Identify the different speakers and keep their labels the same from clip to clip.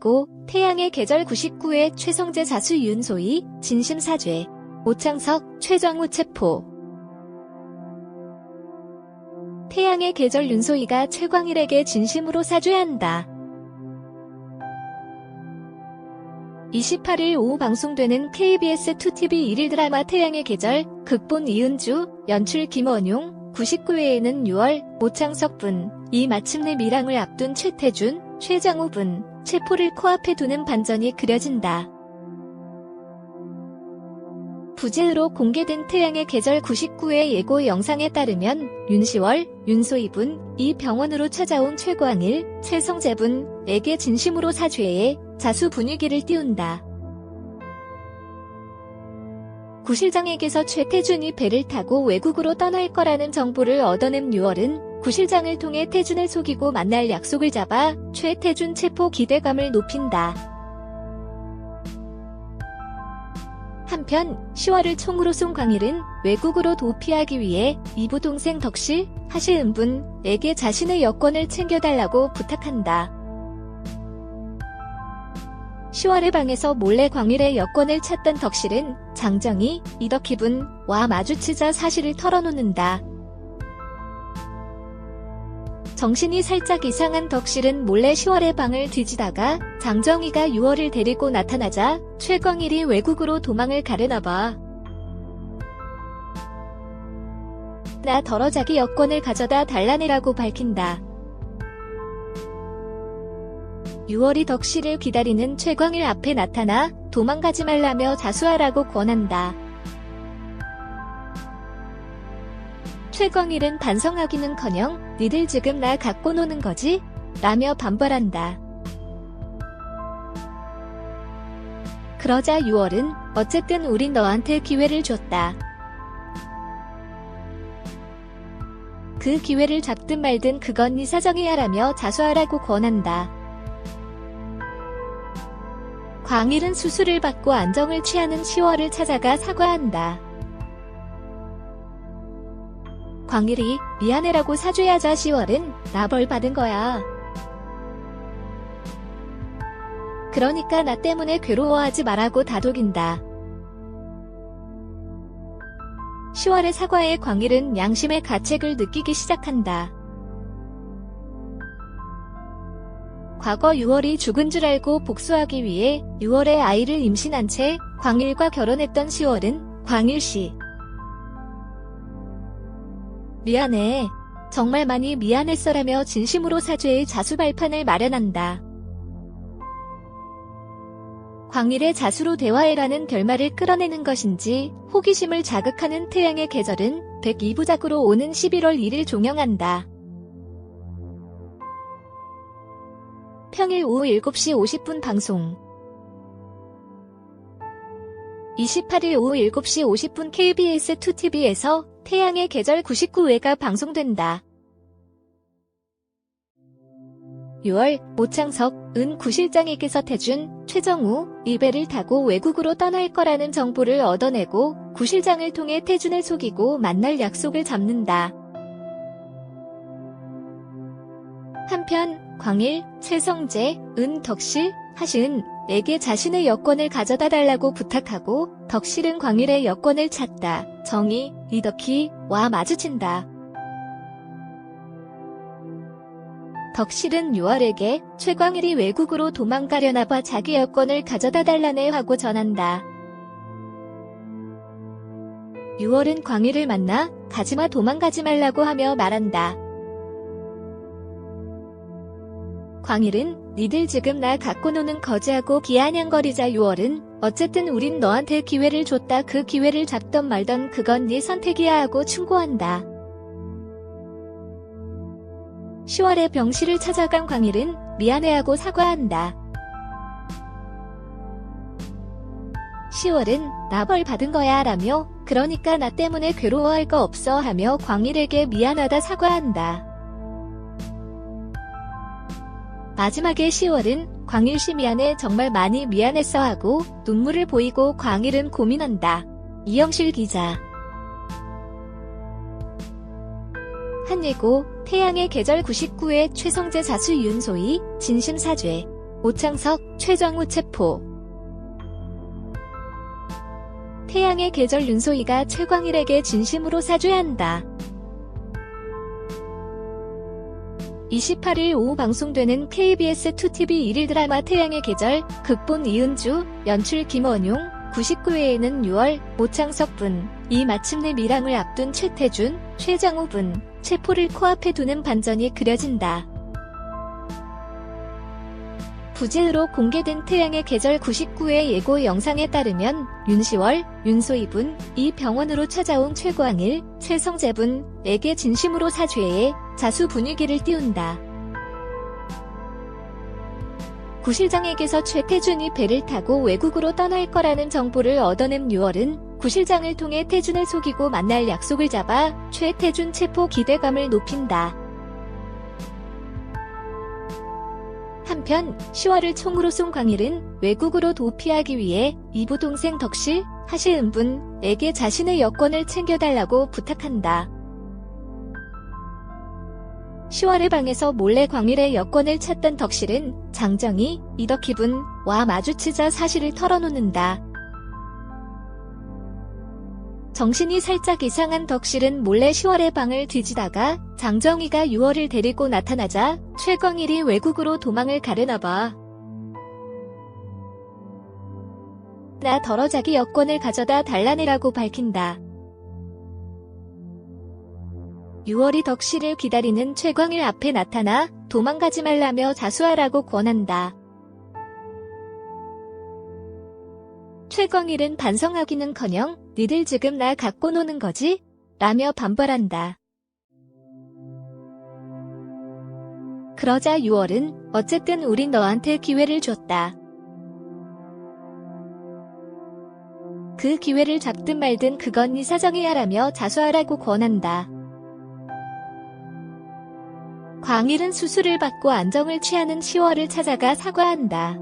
Speaker 1: 한예고 태양의 계절 99의 최성재 자수 윤소희 진심사죄. 오창석 최정우 체포. 태양의 계절 윤소희가 최광일에게 진심으로 사죄한다. 28일 오후 방송되는 KBS 2TV 1일 드라마 태양의 계절 극본 이은주, 연출 김원용, 99회에는 6월 오창석 분, 이 마침내 미랑을 앞둔 최태준, 최정우 분, 체포를 코앞에 두는 반전이 그려진다. 부재로 공개된 태양의 계절 99회 예고 영상에 따르면 윤시월, 윤소희분, 이 병원으로 찾아온 최광일, 최성재분에게 진심으로 사죄해 자수 분위기를 띄운다. 구실장에게서 최태준이 배를 타고 외국으로 떠날 거라는 정보를 얻어낸 6월은 구실장을 통해 태준을 속이고 만날 약속을 잡아 최태준 체포 기대감을 높인다. 한편 10월을 총으로 쏜 광일은 외국으로 도피하기 위해 이부 동생 덕실, 하시은 분에게 자신의 여권을 챙겨달라고 부탁한다. 10월의 방에서 몰래 광일의 여권을 찾던 덕실은 장정희, 이덕희 분와 마주치자 사실을 털어놓는다. 정신이 살짝 이상한 덕실은 몰래 10월의 방을 뒤지다가 장정희가 6월을 데리고 나타나자 최광일이 외국으로 도망을 가려나 봐. 나 더러자기 여권을 가져다 달라내라고 밝힌다. 6월이 덕실을 기다리는 최광일 앞에 나타나 도망가지 말라며 자수하라고 권한다. 최광일은 반성하기는커녕 니들 지금 나 갖고 노는 거지? 라며 반발한다. 그러자 6월은 어쨌든 우린 너한테 기회를 줬다. 그 기회를 잡든 말든 그건 네 사정이야 라며 자수하라고 권한다. 광일은 수술을 받고 안정을 취하는 10월을 찾아가 사과한다. 광일이 미안해라고 사죄하자 10월은 나 벌 받은 거야. 그러니까 나 때문에 괴로워하지 말라고 다독인다. 10월의 사과에 광일은 양심의 가책을 느끼기 시작한다. 과거 6월이 죽은 줄 알고 복수하기 위해 6월의 아이를 임신한 채 광일과 결혼했던 10월은 광일 씨. 미안해. 정말 많이 미안했어라며 진심으로 사죄의 자수 발판을 마련한다. 광일의 자수로 대화해라는 결말을 끌어내는 것인지 호기심을 자극하는 태양의 계절은 102부작으로 오는 11월 1일 종영한다. 평일 오후 7시 50분 방송 28일 오후 7시 50분 KBS 2TV에서 태양의 계절 99회가 방송된다. 6월 오창석, 은 구실장에게서 태준, 최정우, 이배를 타고 외국으로 떠날 거라는 정보를 얻어내고 구실장을 통해 태준을 속이고 만날 약속을 잡는다. 한편 광일, 최성재, 은 덕실, 하시은 에게 자신의 여권을 가져다 달라고 부탁하고 덕실은 광일의 여권을 찾다. 정희, 이덕희와 마주친다. 덕실은 6월에게 최광일이 외국으로 도망가려나 봐 자기 여권을 가져다 달라네 하고 전한다. 6월은 광일을 만나 가지마 도망가지 말라고 하며 말한다. 광일은 니들 지금 나 갖고 노는 거지하고 비아냥거리자 6월은 어쨌든 우린 너한테 기회를 줬다 그 기회를 잡던 말던 그건 네 선택이야 하고 충고한다. 10월에 병실을 찾아간 광일은 미안해하고 사과한다. 10월은 나 벌 받은 거야 라며 그러니까 나 때문에 괴로워할 거 없어 하며 광일에게 미안하다 사과한다. 마지막에 10월은 광일씨 미안해 정말 많이 미안했어 하고 눈물을 보이고 광일은 고민한다. 이영실 기자 한예고 태양의 계절 99의 최성재 자수 윤소희 진심사죄 오창석, 최정우 체포. 태양의 계절 윤소희가 최광일에게 진심으로 사죄한다. 28일 오후 방송되는 KBS 2TV 1일 드라마 태양의 계절, 극본 이은주, 연출 김원용, 99회에는 6월, 오창석 분, 이 마침내 미랑을 앞둔 최태준, 최정우 분, 체포를 코앞에 두는 반전이 그려진다. 부재으로 공개된 태양의 계절 99회 예고 영상에 따르면 윤시월, 윤소희분, 이 병원으로 찾아온 최광일, 최성재분에게 진심으로 사죄해 자수 분위기를 띄운다. 구실장에게서 최태준이 배를 타고 외국으로 떠날 거라는 정보를 얻어낸 6월은 구실장을 통해 태준을 속이고 만날 약속을 잡아 최태준 체포 기대감을 높인다. 한편 10월을 총으로 쏜 광일은 외국으로 도피하기 위해 이부 동생 덕실, 하시은 분에게 자신의 여권을 챙겨달라고 부탁한다. 10월의 방에서 몰래 광일의 여권을 찾던 덕실은 장정희, 이덕희 분와 마주치자 사실을 털어놓는다. 정신이 살짝 이상한 덕실은 몰래 10월의 방을 뒤지다가 장정희가 6월을 데리고 나타나자 최광일이 외국으로 도망을 가려나 봐. 나 더러 자기 여권을 가져다 달라내라고 밝힌다. 6월이 덕실을 기다리는 최광일 앞에 나타나 도망가지 말라며 자수하라고 권한다. 최광일은 반성하기는커녕 니들 지금 나 갖고 노는 거지? 라며 반발한다. 그러자 6월은 어쨌든 우린 너한테 기회를 줬다. 그 기회를 잡든 말든 그건 네 사정이야 라며 자수하라고 권한다. 광일은 수술을 받고 안정을 취하는 10월을 찾아가 사과한다.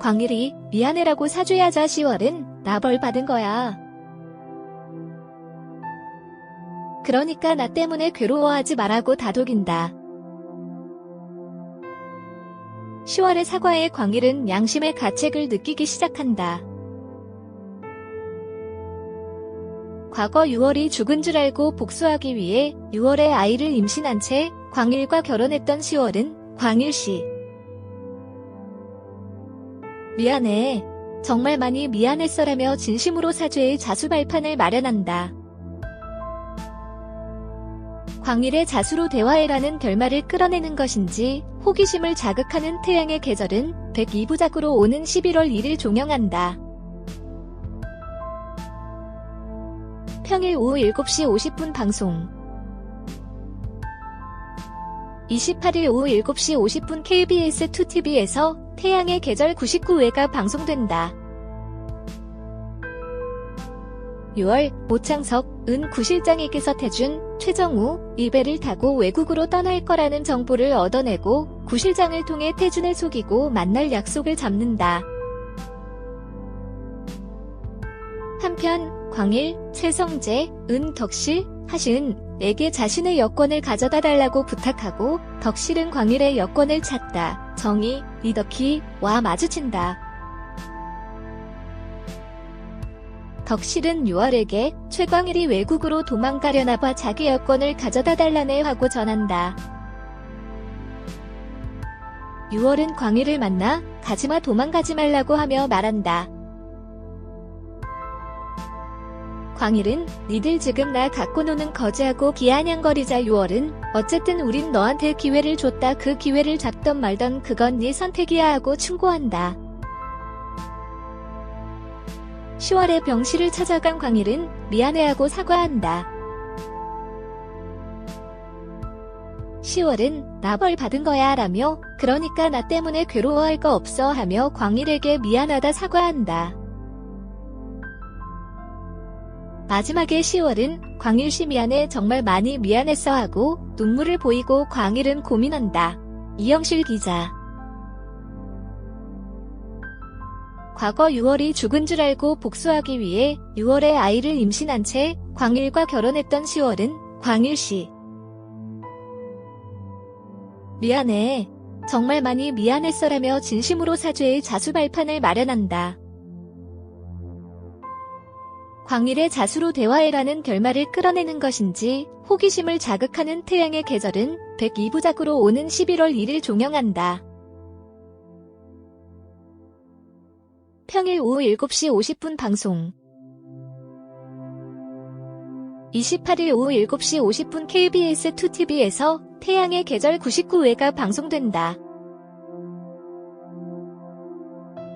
Speaker 1: 광일이 미안해라고 사죄하자 10월은 나벌 받은 거야. 그러니까 나 때문에 괴로워하지 말라고 다독인다. 10월의 사과에 광일은 양심의 가책을 느끼기 시작한다. 과거 6월이 죽은 줄 알고 복수하기 위해 6월의 아이를 임신한 채 광일과 결혼했던 10월은 광일 씨. 미안해. 정말 많이 미안했어라며 진심으로 사죄의 자수 발판을 마련한다. 광일의 자수로 대화해라는 결말을 끌어내는 것인지 호기심을 자극하는 태양의 계절은 102부작으로 오는 11월 1일 종영한다. 평일 오후 7시 50분 방송 28일 오후 7시 50분 KBS 2TV에서 태양의 계절 99회가 방송된다. 6월 오창석, 은 구실장에게서 태준, 최정우, 이배를 타고 외국으로 떠날 거라는 정보를 얻어내고 구실장을 통해 태준을 속이고 만날 약속을 잡는다. 한편 광일, 최성재, 은 덕실, 하신 에게 자신의 여권을 가져다 달라고 부탁하고 덕실은 광일의 여권을 찾다. 정희, 이덕희와 마주친다. 덕실은 6월에게 최광일이 외국으로 도망가려나 봐 자기 여권을 가져다 달라네 하고 전한다. 6월은 광일을 만나 가지마 도망가지 말라고 하며 말한다. 광일은 니들 지금 나 갖고 노는 거지하고 기아냥거리자 6월은 어쨌든 우린 너한테 기회를 줬다 그 기회를 잡던 말던 그건 네 선택이야 하고 충고한다. 10월에 병실을 찾아간 광일은 미안해하고 사과한다. 10월은 나 벌 받은 거야 라며 그러니까 나 때문에 괴로워할 거 없어 하며 광일에게 미안하다 사과한다. 마지막에 10월은 광일씨 미안해 정말 많이 미안했어 하고 눈물을 보이고 광일은 고민한다. 이영실 기자 과거 6월이 죽은 줄 알고 복수하기 위해 6월에 아이를 임신한 채 광일과 결혼했던 10월은 광일씨 미안해. 정말 많이 미안했어라며 진심으로 사죄의 자수 발판을 마련한다. 광일의 자수로 대화해라는 결말을 끌어내는 것인지 호기심을 자극하는 태양의 계절은 102부작으로 오는 11월 1일 종영한다. 평일 오후 7시 50분 방송 28일 오후 7시 50분 KBS2TV에서 태양의 계절 99회가 방송된다.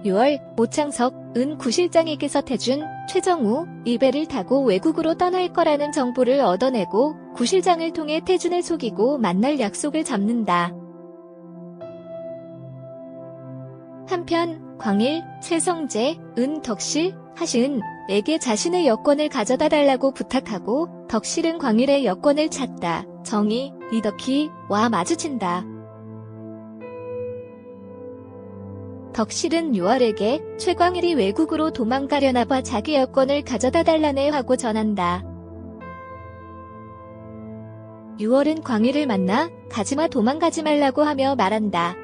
Speaker 1: 6월 오창석, 은 구실장에게서 태준, 최정우, 이배를 타고 외국으로 떠날 거라는 정보를 얻어내고 구실장을 통해 태준을 속이고 만날 약속을 잡는다. 한편 광일, 최성재, 은 덕실, 하신에게 자신의 여권을 가져다 달라고 부탁하고 덕실은 광일의 여권을 찾다. 정희, 이덕희와 마주친다. 덕실은 6월에게 최광일이 외국으로 도망가려나 봐 자기 여권을 가져다 달라네 하고 전한다. 6월은 광일을 만나 가지마 도망가지 말라고 하며 말한다.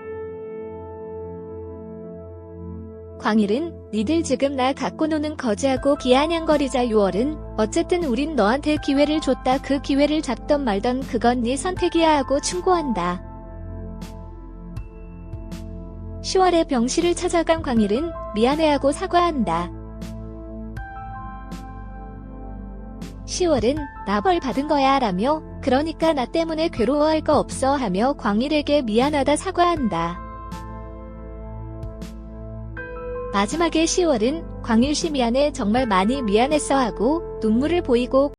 Speaker 1: 광일은 니들 지금 나 갖고 노는 거지하고 비아냥거리자 6월은 어쨌든 우린 너한테 기회를 줬다 그 기회를 잡던 말던 그건 네 선택이야 하고 충고한다. 10월에 병실을 찾아간 광일은 미안해하고 사과한다. 10월은 나벌 받은 거야 라며 그러니까 나 때문에 괴로워할 거 없어 하며 광일에게 미안하다 사과한다. 마지막에 10월은 광일 씨 미안해 정말 많이 미안했어 하고 눈물을 보이고